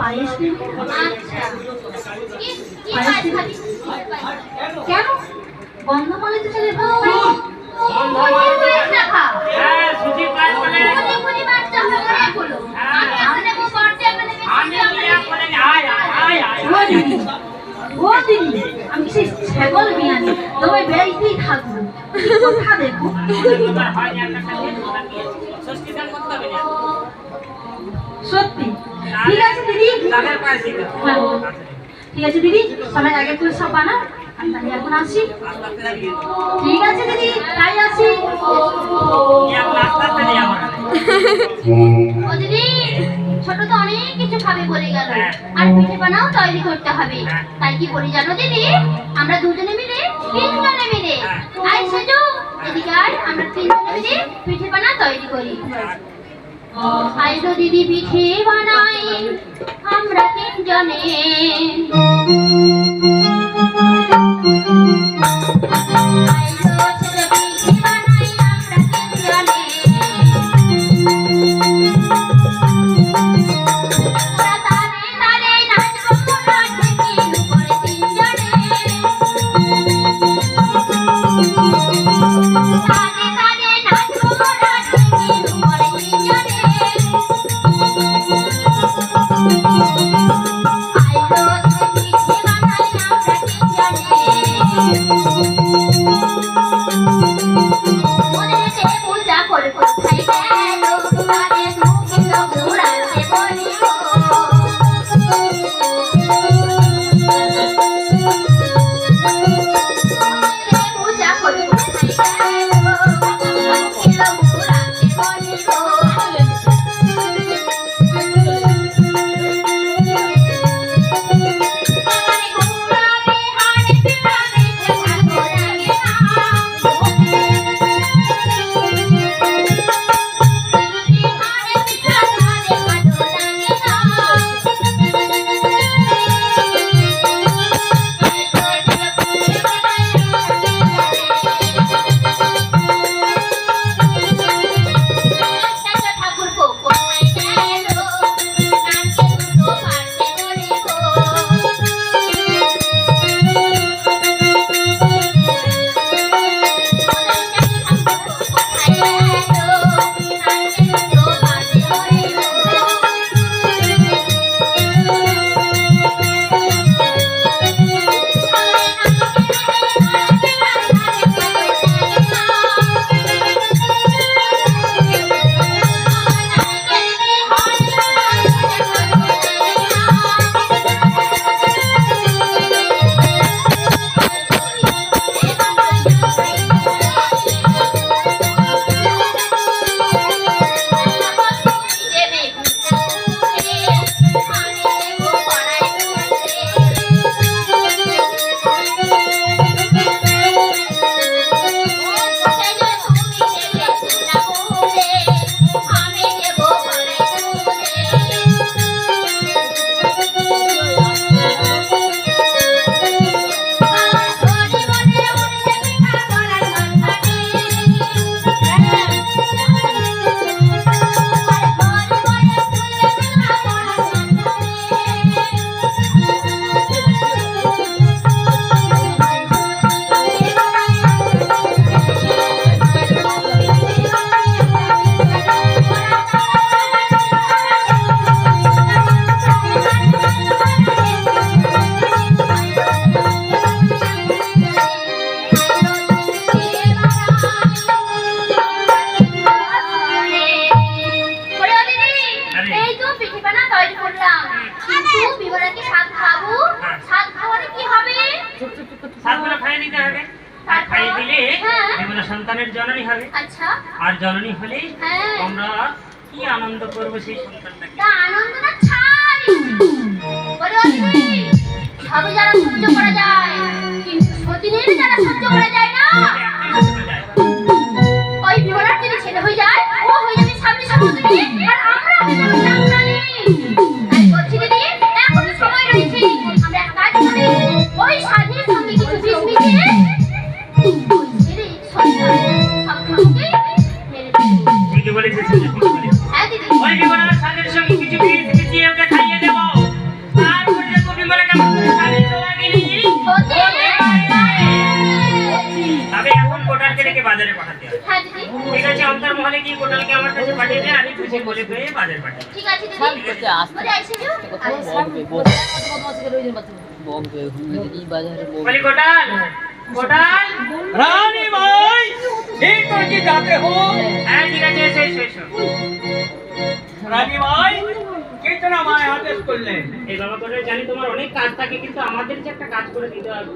পায়েস নেব আচ্ছা কি কি পায়েস খাবি কেন গন্ধমালে তো হ্যাঁ এগুলো আমি ও দিদি সেই ছাগল বিয়ানি তোমায় বেড়াইতেই থাকব কথা দেখো হয় সত্যি ঠিক আছে দিতে হ্যাঁ, ঠিক আছে দিদি সবাই আগে করে সব আমি এখন আসি ঠিক আছে দিদি তাই আসি। ও দিদি ছোট তো অনেক কিছু খাবে বলে গেল। হ্যাঁ। আর পিঠে বানাও তৈরি করতে হবে। হ্যাঁ। তাই কি করি জানো দিদি? আমরা দুজনে মিলে তিনজনে মিলে। হ্যাঁ। আই সেজো। এদিকে আয় আমরা তিনজনে মিলে পিঠে বানা তৈরি করি। আইলো দিদি পিঠে বানাই। আমরা তিনজনে হবে দিলে হ্যাঁ। সন্তানের জননী হবে। আচ্ছা। আর জননী হলেই হ্যাঁ। আমরা কি আনন্দ করব সেই সন্তানটাকে? তা আনন্দ না ছাড়। বলে অদিতি সবই যারা সহ্য করা যায় কিন্তু সতীনের যারা সহ্য করা যায় না? বলেছিস ওই বিমলার সাদের সঙ্গে কিছু বিয়ে দিয়ে ওকে খাইয়ে দেব তারপরে দেখো বিমলা কেমন করে সাদের লাগে নিয়ে তবে এখন কোটালকে রেখে বাজারে পাঠাতে হবে ঠিক আছে অন্তর মহলে কি কোটালকে আমার কাছে পাঠিয়ে দে আমি খুশি বলে পেয়ে বাজারে পাঠাই ঠিক আছে দিদি আসতে আসতে কথা বলবে বলবে বলবে এই বাজারে বলবে কোটাল কোটাল রানী মাই হ্যাঁ ঠিক আছে এসে এসে রানী ভাই এই বাবা করে জানি তোমার অনেক কাজ থাকে কিন্তু আমাদের যে একটা কাজ করে দিতে হবে।